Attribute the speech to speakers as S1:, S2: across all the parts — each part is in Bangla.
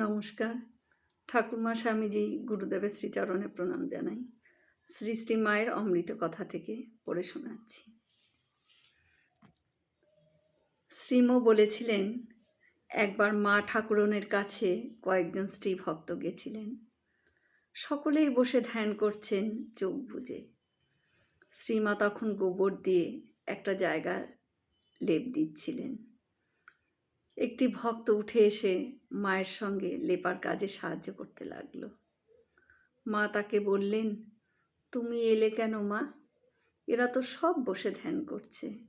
S1: নমস্কার। ঠাকুরমা স্বামীজি গুরুদেবের শ্রীচরণে প্রণাম জানাই। শ্রী শ্রী মায়ের অমৃত কথা থেকে পড়ে শোনাচ্ছি। শ্রীম বলেছিলেন, একবার মা ঠাকুরনের কাছে কয়েকজন স্ত্রী ভক্ত গেছিলেন। সকলেই বসে ধ্যান করছেন চোখ বুজে। শ্রীমা তখন গোবর দিয়ে একটা জায়গা লেপ দিচ্ছিলেন। একটি ভক্ত উঠে এসে মায়ের সঙ্গে লেপার কাজে সাহায্য করতে লাগল। মা তাকে বললেন, তুমি এলে কেন মা? এরা তো সব বসে ধ্যান করছে।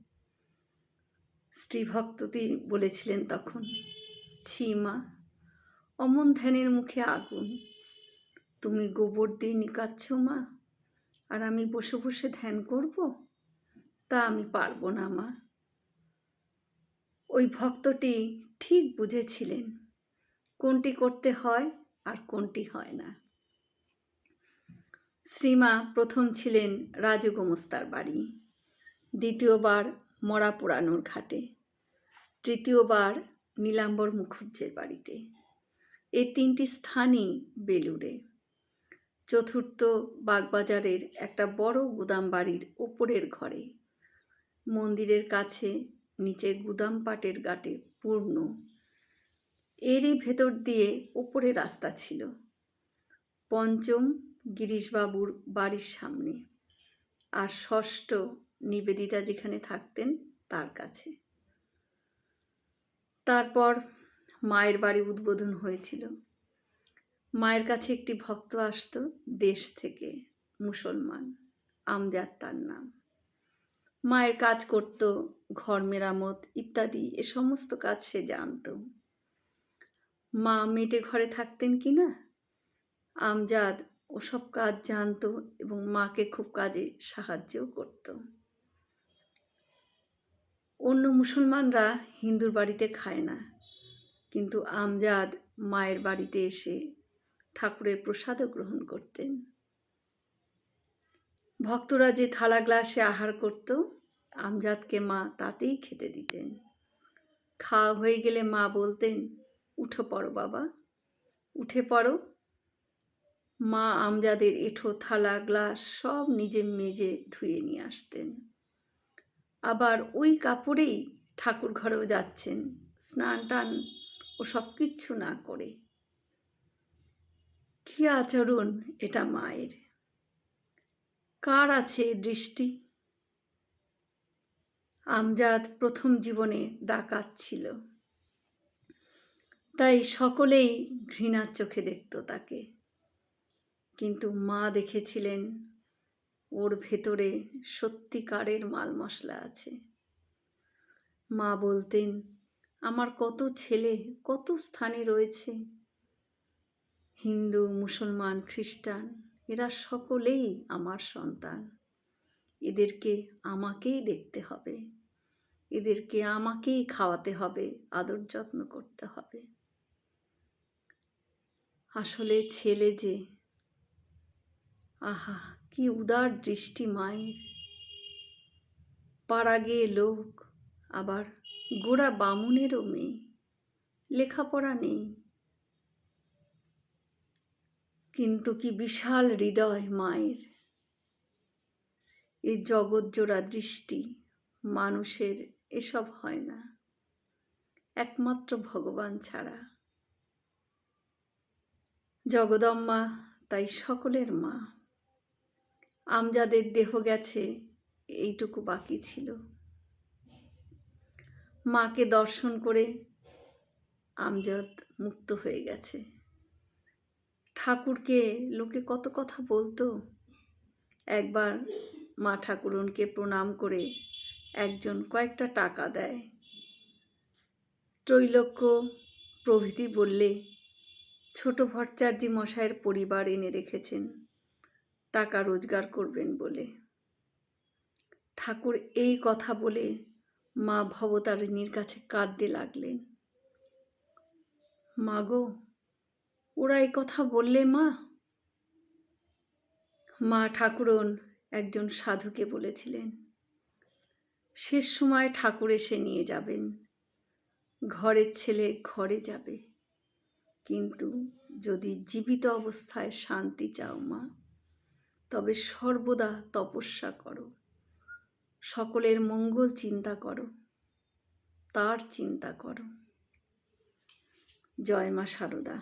S1: স্ত্রী ভক্তটি বলেছিলেন তখন, ছি মা, অমন ধ্যানের মুখে আগুন। তুমি গোবর দিয়ে নিকাচ্ছ মা, আর আমি বসে বসে ধ্যান করব? তা আমি পারব না মা। ওই ভক্তটি ঠিক বুঝেছিলেন কোনটি করতে হয় আর কোনটি হয় না। শ্রীমা প্রথম ছিলেন রাজগোমস্তার বাড়ি, দ্বিতীয়বার মরা পোড়ানোর ঘাটে, তৃতীয়বার নীলাম্বর মুখুজ্জের বাড়িতে। এই তিনটি স্থানই বেলুড়ে। চতুর্থ বাগবাজারের একটা বড় গুদাম বাড়ির ওপরের ঘরে, মন্দিরের কাছে নিচে গুদাম পাটের গাটে পূর্ণ। এরই ভেতর দিয়ে ওপরে রাস্তা ছিল। পঞ্চম গিরিশবাবুর বাড়ির সামনে। আর ষষ্ঠ নিবেদিতা যেখানে থাকতেন, তার কাছে। তারপর মায়ের বাড়ি উদ্বোধন হয়েছিল। মায়ের কাছে একটি ভক্ত আসতো, দেশ থেকে মুসলমান, আমজাদ তার নাম। মায়ের কাজ করত, ঘর মেরামত ইত্যাদি, এ সমস্ত কাজ সে জানত। মা মেটে ঘরে থাকতেন কি না? আমজাদ ওসব কাজ জানতো এবং মাকে খুব কাজে সাহায্যও করত। অন্য মুসলমানরা হিন্দুর বাড়িতে খায় না। কিন্তু আমজাদ মায়ের বাড়িতে এসে ঠাকুরের প্রসাদও গ্রহণ করতেন। ভক্তরা যে থালা গ্লাসে আহার করত আমজাদকে মা তাতেই খেতে দিতেন। খাওয়া হয়ে গেলে মা বলতেন, উঠে পড়ো বাবা, উঠে পড়ো। মা আমজাদের এঠো, থালা, গ্লাস সব নিজে মেজে ধুয়ে নিয়ে আসতেন। আবার ওই কাপড়েই ঠাকুর ঘরেও যাচ্ছেন, স্নান টান ও সব কিচ্ছু না করে। কি আচরণ এটা মায়ের? কার আছে দৃষ্টি? আমজাদ প্রথম জীবনে ডাকাত ছিল। তাই সকলেই ঘৃণার চোখে দেখত তাকে। কিন্তু মা দেখেছিলেন, ওর ভেতরে সত্যিকারের মাল মশলা আছে। মা বলতেন, আমার কত ছেলে, কত স্থানে রয়েছে। হিন্দু, মুসলমান, খ্রিস্টান, এরা সকলেই আমার সন্তান। এদেরকে আমাকেই দেখতে হবে। এদেরকে আমাকেই খাওয়াতে হবে, আদর যত্ন করতে হবে। আসলে ছেলে যে, আহা, কি উদার দৃষ্টি মায়ের। পাড়া গিয়ে লোক, আবার গোড়া বামুনেরও মেয়ে, লেখাপড়া নেই। কিন্তু কি বিশাল হৃদয় মায়ের। এই জগৎজোড়া দৃষ্টি মানুষের এসব হয় না। একমাত্র ভগবান ছাড়া। জগদম্মা তাই সকলের মা। আমজাদের দেহ গেছে, এইটুকু বাকি ছিল। মাকে দর্শন করে আমজাদ মুক্ত হয়ে গেছে। ঠাকুরকে লোকে কত কথা বলতো? একবার মা ঠাকুরনকে প্রণাম করে একজন কয়েকটা টাকা দেয়। ত্রৈলোক্য প্রভৃতি বললে, ছোট ভট্টাচার্যি মশাইয়ের পরিবার এনে রেখেছেন, টাকা রোজগার করবেন বলে। ঠাকুর এই কথা বলে মা ভবতারিণীর কাছে কাঁদতে লাগলেন। মা গো, ওরা এই কথা বললে মা? মা ঠাকুরন একজন সাধুকে বলেছিলেন শেষ সময় ঠাকুর এসে নিয়ে যাবেন। ঘরের ছেলে ঘরে যাবে। কিন্তু যদি জীবিত অবস্থায় শান্তি চাও মা, তবে সর্বদা তপস্যা করো। সকলের মঙ্গল চিন্তা করো, তার চিন্তা করো। জয় মা সারদা।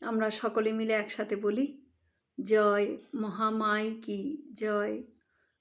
S1: আমরা সকলে মিলে একসাথে বলি, জয় মহামাই কি জয়।